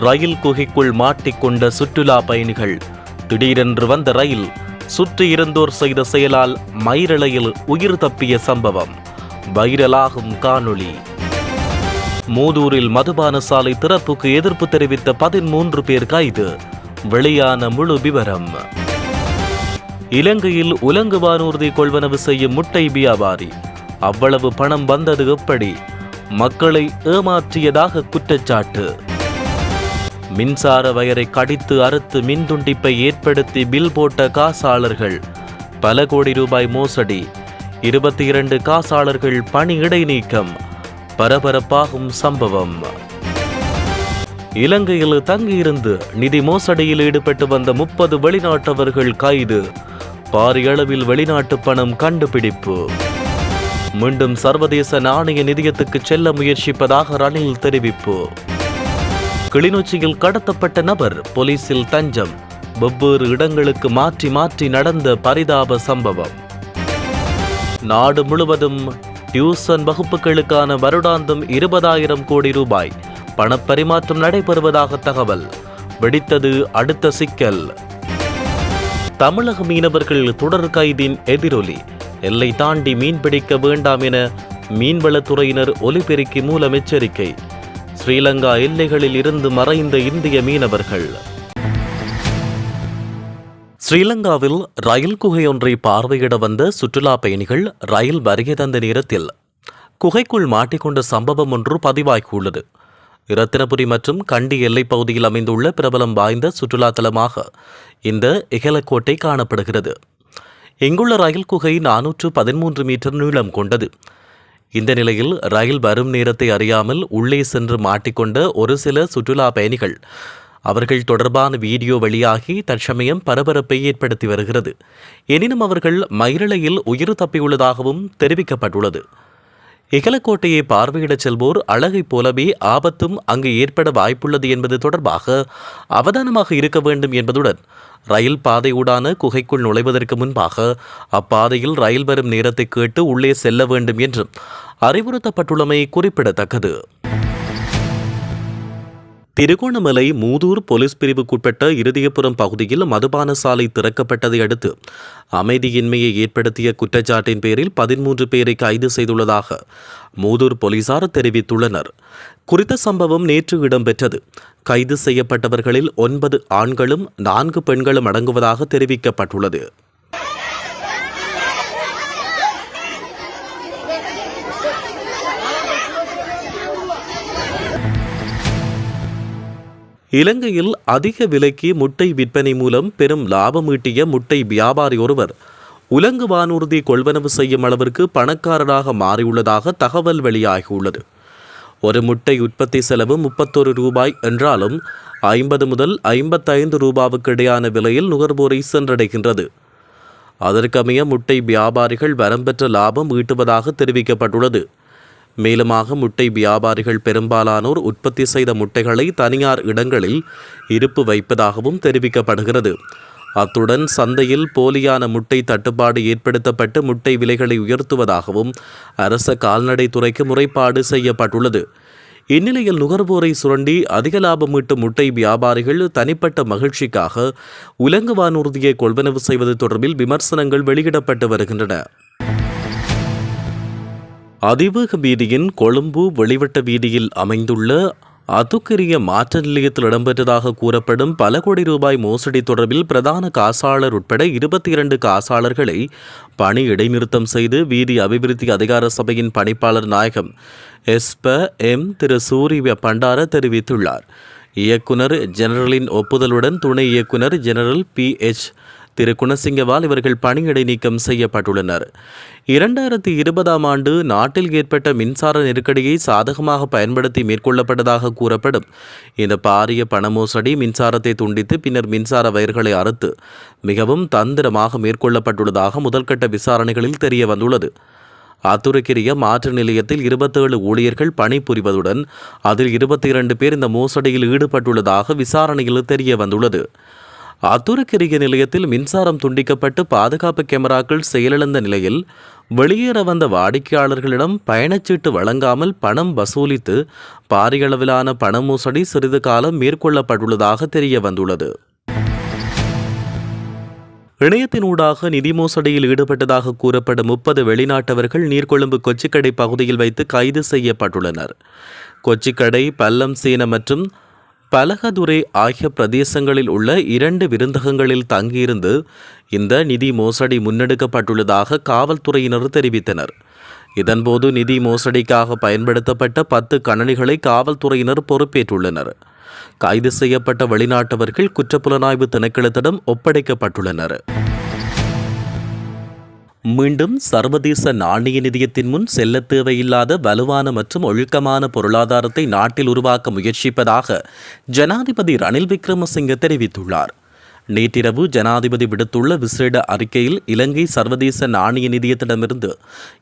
ரயில் குகைக்குள் மாட்டிக்கொண்ட சுற்றுலா பயணிகள் திடீரென்று வந்த ரயில் சுற்றி இருந்தோர் செய்த செயலால் மயிரலையில் உயிர் தப்பிய சம்பவம். வைரலாகும் காணொளி. மூதூரில் மதுபான சாலை திறப்புக்கு எதிர்ப்பு தெரிவித்த பதிமூன்று பேர் கைது. வெளியான முழு விவரம். இலங்கையில் உலங்கு வானூர்தி கொள்வனவு செய்யும் முட்டை வியாபாரி. அவ்வளவு பணம் வந்தது எப்படி? மக்களை ஏமாற்றியதாக குற்றச்சாட்டு. மின்சார வயரை கடித்து அறுத்து மின் துண்டிப்பை ஏற்படுத்தி பில் போட்ட காசாளர்கள். பல கோடி ரூபாய் மோசடி. இருபத்தி இரண்டு காசாளர்கள் பணி இடைநீக்கம். பரபரப்பாகும் சம்பவம். இலங்கையில் தங்கியிருந்து நிதி மோசடியில் ஈடுபட்டு வந்த முப்பது வெளிநாட்டவர்கள் கைது. பாரியளவில் வெளிநாட்டு பணம் கண்டுபிடிப்பு. மீண்டும் சர்வதேச நாணய நிதியத்துக்கு செல்ல முயற்சிப்பதாக ரணில் தெரிவிப்பு. கிளிநொச்சியில் கடத்தப்பட்ட நபர் போலீசில் தஞ்சம். வெவ்வேறு இடங்களுக்கு மாற்றி மாற்றி நடந்த பரிதாப சம்பவம். நாடு முழுவதும் டியூசன் வகுப்புகளுக்கான வருடாந்தம் இருபதாயிரம் கோடி ரூபாய் பணப்பரிமாற்றம் நடைபெறுவதாக தகவல். வெடித்தது அடுத்த சிக்கல். தமிழக மீனவர்கள் தொடர் கைதின் எதிரொலி. எல்லை தாண்டி மீன்பிடிக்க வேண்டாம் என மீன்வளத்துறையினர் ஒலிபெருக்கி மூலம் எச்சரிக்கை. ஸ்ரீலங்கா எல்லைகளில் இருந்து மறைந்த இந்திய மீனவர்கள். ஸ்ரீலங்காவில் ரயில் குகை ஒன்றை பார்வையிட வந்த சுற்றுலா பயணிகள் ரயில் வருகை தந்த நேரத்தில் குகைக்குள் மாட்டிக்கொண்ட சம்பவம் ஒன்று பதிவாகியுள்ளது. இரத்தினபுரி மற்றும் கண்டி எல்லைப் பகுதியில் அமைந்துள்ள பிரபலம் வாய்ந்த சுற்றுலா தலமாக இந்த இகலக்கோட்டை காணப்படுகிறது. இங்குள்ள ரயில் குகை நானூற்று பதிமூன்று மீட்டர் நீளம் கொண்டது. இந்த நிலையில் ரயில் வரும் நேரத்தை அறியாமல் உள்ளே சென்று மாட்டிக்கொண்ட ஒரு சில சுற்றுலா பயணிகள் அவர்கள் தொடர்பான வீடியோ வெளியாகி தற்சமயம் பரபரப்பை ஏற்படுத்தி வருகிறது. எனினும் அவர்கள் மயிரிழையில் உயிர் தப்பியுள்ளதாகவும் தெரிவிக்கப்பட்டுள்ளது. இகலக்கோட்டையை பார்வையிடச் செல்வோர் அழகைப் போலவே ஆபத்தும் அங்கு ஏற்பட வாய்ப்புள்ளது என்பது தொடர்பாக அவதானமாக இருக்க வேண்டும் என்பதுடன் ரயில் பாதையூடான குகைக்குள் நுழைவதற்கு முன்பாக அப்பாதையில் ரயில் வரும் நேரத்தை கேட்டு உள்ளே செல்ல வேண்டும் என்றும் அறிவுறுத்தப்பட்டுள்ளமை குறிப்பிடத்தக்கது. திருகோணமலை மூதூர் போலீஸ் பிரிவுக்குட்பட்ட இருதயபுரம் பகுதியில் மதுபான சாலை திறக்கப்பட்டதை அடுத்து அமைதியின்மையை ஏற்படுத்திய குற்றச்சாட்டின் பேரில் பதிமூன்று பேரை கைது செய்துள்ளதாக மூதூர் போலீசார் தெரிவித்துள்ளனர். குறித்த சம்பவம் நேற்று இடம்பெற்றது. கைது செய்யப்பட்டவர்களில் ஒன்பது ஆண்களும் நான்கு பெண்களும் அடங்குவதாக தெரிவிக்கப்பட்டுள்ளது. இலங்கையில் அதிக விலைக்கு முட்டை விற்பனை மூலம் பெரும் லாபம் ஈட்டிய முட்டை வியாபாரி ஒருவர் உலங்கு வானூர்தி கொள்வனவு செய்யும் அளவிற்கு பணக்காரராக மாறியுள்ளதாக தகவல் வெளியாகியுள்ளது. ஒரு முட்டை உற்பத்தி செலவு முப்பத்தொரு ரூபாய் என்றாலும் ஐம்பது முதல் ஐம்பத்தைந்து ரூபாவுக்கு இடையான விலையில் நுகர்வோரை சென்றடைகின்றது. அதற்கமைய முட்டை வியாபாரிகள் வரம்பெற்ற லாபம் ஈட்டுவதாக தெரிவிக்கப்பட்டுள்ளது. மேலுமாக முட்டை வியாபாரிகள் பெரும்பாலானோர் உற்பத்தி செய்த முட்டைகளை தனியார் இடங்களில் இருப்பு வைப்பதாகவும் தெரிவிக்கப்படுகிறது. அத்துடன் சந்தையில் போலியான முட்டை தட்டுப்பாடு ஏற்படுத்தப்பட்டு முட்டை விலைகளை உயர்த்துவதாகவும் அரச கால்நடை துறைக்கு முறைப்பாடு செய்யப்பட்டுள்ளது. இந்நிலையில் நுகர்வோரை சுரண்டி அதிக லாபம் ஈட்டும் முட்டை வியாபாரிகள் தனிப்பட்ட மகிழ்ச்சிக்காக உலங்கு வானூர்தியை கொள்வனவு செய்வது தொடர்பில் விமர்சனங்கள் வெளியிடப்பட்டு வருகின்றன. அதிவேக வீதியின் கொழும்பு வெளிவட்ட வீதியில் அமைந்துள்ள அதுக்கிரிய மாற்ற நிலையத்தில் இடம்பெற்றதாக கூறப்படும் பல கோடி ரூபாய் மோசடி தொடர்பில் பிரதான காசாளர் உட்பட இருபத்தி இரண்டு காசாளர்களை பணி இடைநிறுத்தம் செய்து வீதி அபிவிருத்தி அதிகார சபையின் பணிப்பாளர் நாயகம் எஸ்ப எம் திரு சூரிய பண்டார தெரிவித்துள்ளார். இயக்குனர் ஜெனரலின் ஒப்புதலுடன் துணை இயக்குனர் ஜெனரல் பி எச் திரு குணசிங்கவால் இவர்கள் பணியிடை நீக்கம் செய்யப்பட்டுள்ளனர். இரண்டாயிரத்தி இருபதாம் ஆண்டு நாட்டில் ஏற்பட்ட மின்சார நெருக்கடியை சாதகமாக பயன்படுத்தி மேற்கொள்ளப்பட்டதாக கூறப்படும். இந்த பாரிய பண மோசடி மின்சாரத்தை துண்டித்து பின்னர் மின்சார வயர்களை அறுத்து மிகவும் தந்திரமாக மேற்கொள்ளப்பட்டுள்ளதாக முதல்கட்ட விசாரணைகளில் தெரிய வந்துள்ளது அத்துருக்கிரிய மாற்று நிலையத்தில் இருபத்தேழு ஊழியர்கள் பணிபுரிவதுடன் அதில் இருபத்தி இரண்டு பேர் இந்த மோசடியில் ஈடுபட்டுள்ளதாக விசாரணையில் தெரிய வந்துள்ளது அத்துருக்கிரிய நிலையத்தில் மின்சாரம் துண்டிக்கப்பட்டு பாதுகாப்பு கேமராக்கள் செயலிழந்த நிலையில் வெளியேற வந்த வாடிக்கையாளர்களிடம் பயணச்சீட்டு வழங்காமல் பணம் வசூலித்து பாரியளவிலான பண மோசடி சிறிது காலம் மேற்கொள்ளப்பட்டுள்ளதாக தெரிய வந்துள்ளது. இணையத்தினூடாக நிதி மோசடியில் ஈடுபட்டதாக கூறப்படும் முப்பது வெளிநாட்டவர்கள் நீர்கொழும்பு கொச்சிக்கடை பகுதியில் வைத்து கைது செய்யப்பட்டுள்ளனர். கொச்சிக்கடை பல்லம் சீன மற்றும் பலகதுரை ஆகிய பிரதேசங்களில் உள்ள இரண்டு விருந்தகங்களில் தங்கியிருந்து இந்த நிதி மோசடி முன்னெடுக்கப்பட்டுள்ளதாக காவல்துறையினர் தெரிவித்தனர். இதன்போது நிதி மோசடிக்காக பயன்படுத்தப்பட்ட பத்து கணனிகளை காவல்துறையினர் பொறுப்பேற்றுள்ளனர். கைது செய்யப்பட்ட வெளிநாட்டவர்கள் குற்றப்புலனாய்வு திணைக்களத்திடம் ஒப்படைக்கப்பட்டுள்ளனர். மீண்டும் சர்வதேச நாணய நிதியத்தின் முன் செல்ல தேவையில்லாத வலுவான மற்றும் ஒழுக்கமான பொருளாதாரத்தை நாட்டில் உருவாக்க முயற்சிப்பதாக ஜனாதிபதி ரணில் விக்ரமசிங்க தெரிவித்துள்ளார். நேற்றிரவு ஜனாதிபதி விடுத்துள்ள விசேட அறிக்கையில் இலங்கை சர்வதேச நாணய நிதியத்திடமிருந்து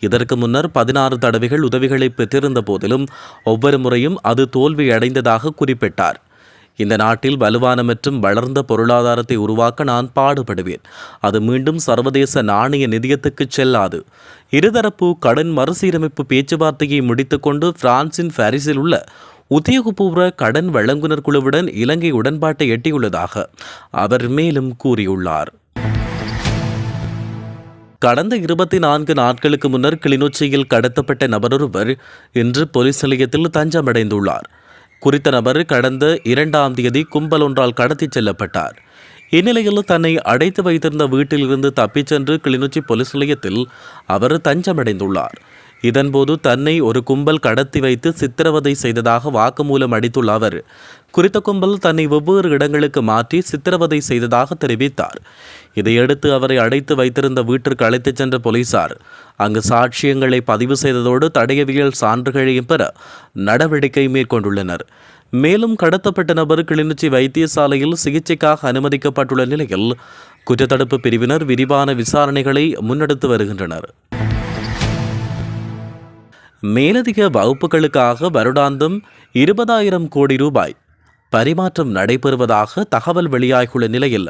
இதற்கு முன்னர் பதினாறு தடவைகள் உதவிகளை பெற்றிருந்த போதிலும் ஒவ்வொரு முறையும் அது தோல்வியடைந்ததாக குறிப்பிட்டார். இந்த நாட்டில் வலுவான மற்றும் வளர்ந்த பொருளாதாரத்தை உருவாக்க நான் பாடுபடுவேன். அது மீண்டும் சர்வதேச நாணய நிதியத்துக்கு செல்லாது. இருதரப்பு கடன் மறுசீரமைப்பு பேச்சுவார்த்தையை முடித்துக்கொண்டு பிரான்சின் பாரிஸில் உள்ள உத்தியோகபூர்வ கடன் வழங்குனர் குழுவுடன் இலங்கை உடன்பாட்டை எட்டியுள்ளதாக அவர் மேலும் கூறியுள்ளார். கடந்த இருபத்தி நான்கு நாட்களுக்கு முன்னர் கிளிநொச்சியில் கடத்தப்பட்ட நபரொருவர் இன்று போலீஸ் நிலையத்தில் தஞ்சமடைந்துள்ளார். குறித்த நபர் கடந்த இரண்டாம் தேதி கும்பல் ஒன்றால் கடத்திச் செல்லப்பட்டார். இந்நிலையில் தன்னை அடைத்து வைத்திருந்த வீட்டிலிருந்து தப்பிச் சென்று கிளிநொச்சி போலீஸ் நிலையத்தில் அவர் தஞ்சமடைந்துள்ளார். இதன்போது தன்னை ஒரு கும்பல் கடத்தி வைத்து சித்திரவதை செய்ததாக வாக்குமூலம் அடித்துள்ள அவர் குறித்த கும்பல் தன்னை வெவ்வேறு இடங்களுக்கு மாற்றி சித்திரவதை செய்ததாக தெரிவித்தார். இதையடுத்து அவரை அடைத்து வைத்திருந்த வீட்டிற்கு அழைத்துச் சென்ற போலீசார் அங்கு சாட்சியங்களை பதிவு செய்ததோடு தடையவியல் சான்றுகளையும் பெற நடவடிக்கை மேற்கொண்டுள்ளனர். மேலும் கடத்தப்பட்ட நபர் கிளிநொச்சி வைத்தியசாலையில் சிகிச்சைக்காக அனுமதிக்கப்பட்டுள்ள நிலையில் குற்றத்தடுப்பு பிரிவினர் விரிவான விசாரணைகளை முன்னெடுத்து வருகின்றனர். மேலதிக வகுப்புகளுக்காக வருடாந்தம் இருபதாயிரம் கோடி ரூபாய் பரிமாற்றம் நடைபெறுவதாக தகவல் வெளியாகியுள்ள நிலையில்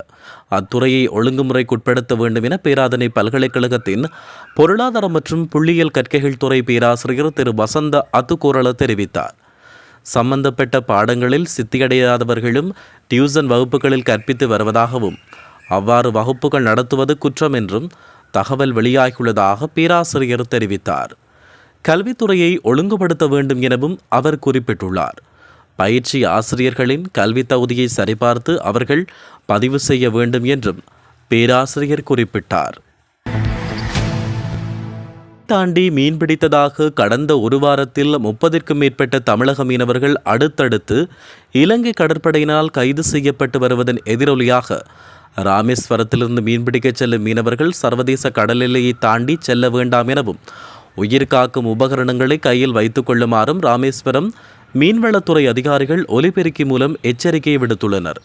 அத்துறையை ஒழுங்குமுறைக்குட்படுத்த வேண்டும் என பேராதனை பல்கலைக்கழகத்தின் பொருளாதார மற்றும் புள்ளியியல் கற்கைகள் துறை பேராசிரியர் திரு வசந்த அத்துக்கூரல தெரிவித்தார். சம்பந்தப்பட்ட பாடங்களில் சித்தியடையாதவர்களும் டியூசன் வகுப்புகளில் கற்பித்து வருவதாகவும் அவ்வாறு வகுப்புகள் நடத்துவது குற்றம் என்றும் தகவல் வெளியாகியுள்ளதாக பேராசிரியர் தெரிவித்தார். கல்வித்துறையை ஒழுங்குபடுத்த வேண்டும் எனவும் அவர் குறிப்பிட்டுள்ளார். பயிற்சி ஆசிரியர்களின் கல்வி தகுதியை சரிபார்த்து அவர்கள் பதிவு செய்ய வேண்டும் என்றும் பேராசிரியர் குறிப்பிட்டார். தாண்டி மீன்பிடித்ததாக கடந்த ஒரு வாரத்தில் முப்பதிற்கும் மேற்பட்ட தமிழக மீனவர்கள் அடுத்தடுத்து இலங்கை கடற்படையினால் கைது செய்யப்பட்டு வருவதன் எதிரொலியாக ராமேஸ்வரத்திலிருந்து மீன்பிடிக்கச் செல்லும் மீனவர்கள் சர்வதேச கடல் எல்லையை தாண்டி செல்ல வேண்டாம் எனவும் உயிர் காக்கும் உபகரணங்களை கையில் வைத்துக் கொள்ளுமாறும் ராமேஸ்வரம் மீன்வளத்துறை அதிகாரிகள் ஒலிபெருக்கி மூலம் எச்சரிக்கை விடுத்துள்ளனர்.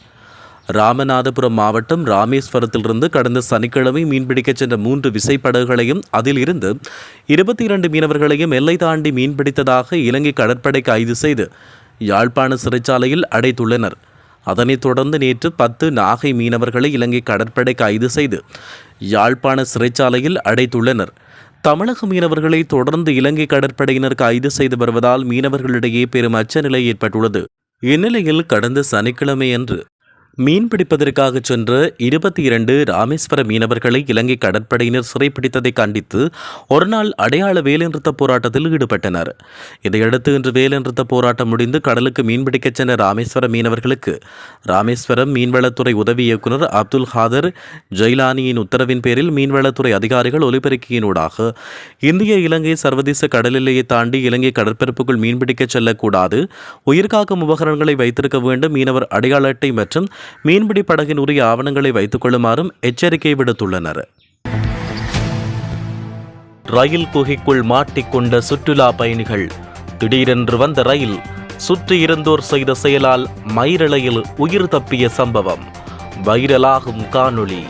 ராமநாதபுரம் மாவட்டம் ராமேஸ்வரத்திலிருந்து கடந்த சனிக்கிழமை மீன்பிடிக்கச் சென்ற மூன்று விசைப்படகுகளையும் அதில் இருந்து இருபத்தி இரண்டு மீனவர்களையும் எல்லை தாண்டி மீன்பிடித்ததாக இலங்கை கடற்படை கைது செய்து யாழ்ப்பாண சிறைச்சாலையில் அடைத்துள்ளனர். அதனைத் தொடர்ந்து நேற்று பத்து நாகை மீனவர்களை இலங்கை கடற்படை கைது செய்து யாழ்ப்பாண சிறைச்சாலையில் அடைத்துள்ளனர். தமிழக மீனவர்களை தொடர்ந்து இலங்கை கடற்படையினர் கைது செய்து வருவதால் மீனவர்களிடையே பெரும் அச்சநிலை ஏற்பட்டுள்ளது. இந்நிலையில் கடந்த சனிக்கிழமையன்று மீன் பிடிப்பதற்காக சென்ற இருபத்தி இரண்டு ராமேஸ்வர மீனவர்களை இலங்கை கடற்படையினர் சிறைப்பிடித்ததை கண்டித்து ஒருநாள் அடையாள வேலைநிறுத்த போராட்டத்தில் ஈடுபட்டனர். இதையடுத்து இன்று வேலைநிறுத்த போராட்டம் முடிந்து கடலுக்கு மீன்பிடிக்கச் சென்ற ராமேஸ்வர மீனவர்களுக்கு ராமேஸ்வரம் மீன்வளத்துறை உதவி இயக்குநர் அப்துல் ஹாதர் ஜெயிலானியின் உத்தரவின் பேரில் மீன்வளத்துறை அதிகாரிகள் ஒலிபெருக்கியினூடாக இந்திய இலங்கை சர்வதேச கடல் எல்லையை தாண்டி இலங்கை கடற்பரப்புக்குள் மீன்பிடிக்கச் செல்லக்கூடாது உயிர்காக்கும் உபகரணங்களை வைத்திருக்க வேண்டும் மீனவர் அடையாள அட்டை மற்றும் மீன்பிடி படகின் உரிய ஆவணங்களை வைத்துக் கொள்ளுமாறும் எச்சரிக்கை விடுத்துள்ளனர். ரயில் குகைக்குள் மாட்டிக்கொண்ட சுற்றுலா பயணிகள் திடீரென்று வந்த ரயில் சுற்றியிருந்தோர் செய்த செயலால் மயிரலையில் உயிர் தப்பிய சம்பவம். வைரலாகும் காணொளி.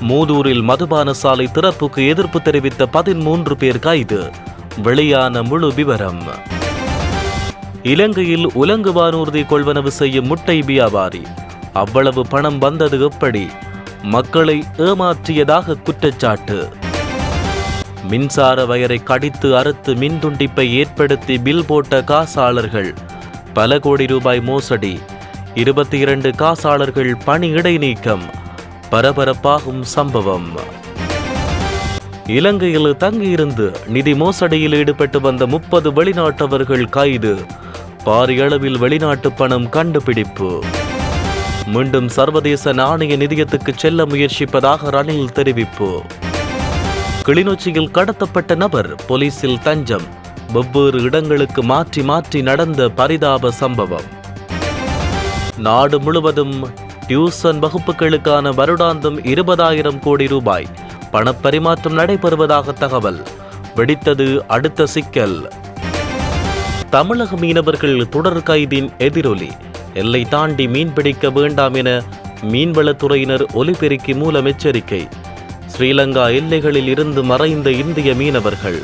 மூதூரில் மதுபான சாலை திறப்புக்கு எதிர்ப்பு தெரிவித்த பதிமூன்று பேர் கைது. வெளியான முழு விவரம். இலங்கையில் உலங்கு வானூர்தி கொள்வனவு செய்யும் முட்டை வியாபாரி. அவ்வளவு பணம் வந்தது எப்படி? மக்களை ஏமாற்றியதாக குற்றச்சாட்டு. மின்சார வயரை கடித்து அறுத்து மின்துண்டிப்பை ஏற்படுத்தி பில் போட்ட காசாளர்கள் பல கோடி ரூபாய் மோசடி. இருபத்தி இரண்டு காசாளர்கள் பணி இடைநீக்கம். பரபரப்பாகும் சம்பவம். இலங்கையில் தங்கியிருந்து நிதி மோசடியில் ஈடுபட்டு வந்த முப்பது வெளிநாட்டவர்கள் கைது. பாரிய அளவில் வெளிநாட்டு பணம் கண்டுபிடிப்பு. மீண்டும் சர்வதேச நாணய நிதியத்துக்கு செல்ல முயற்சிப்பதாக ரணில் தெரிவிப்பு. கிளிநொச்சியில் கடத்தப்பட்ட நபர் போலீசில் தஞ்சம். வெவ்வேறு இடங்களுக்கு மாற்றி மாற்றி நடந்த பரிதாப சம்பவம். நாடு முழுவதும் டியூசன் வகுப்புகளுக்கான வருடாந்தம் இருபதாயிரம் கோடி ரூபாய் பணப்பரிமாற்றம் நடைபெறுவதாக தகவல். வெடித்தது அடுத்த சிக்கல். தமிழக மீனவர்கள் தொடர் கைதின் எதிரொலி. எல்லை தாண்டி மீன்பிடிக்க வேண்டாம் என மீன்வளத்துறையினர் ஒலிபெருக்கி மூலம் எச்சரிக்கை. ஸ்ரீலங்கா எல்லைகளில் இருந்து மறைந்த இந்திய மீனவர்கள்.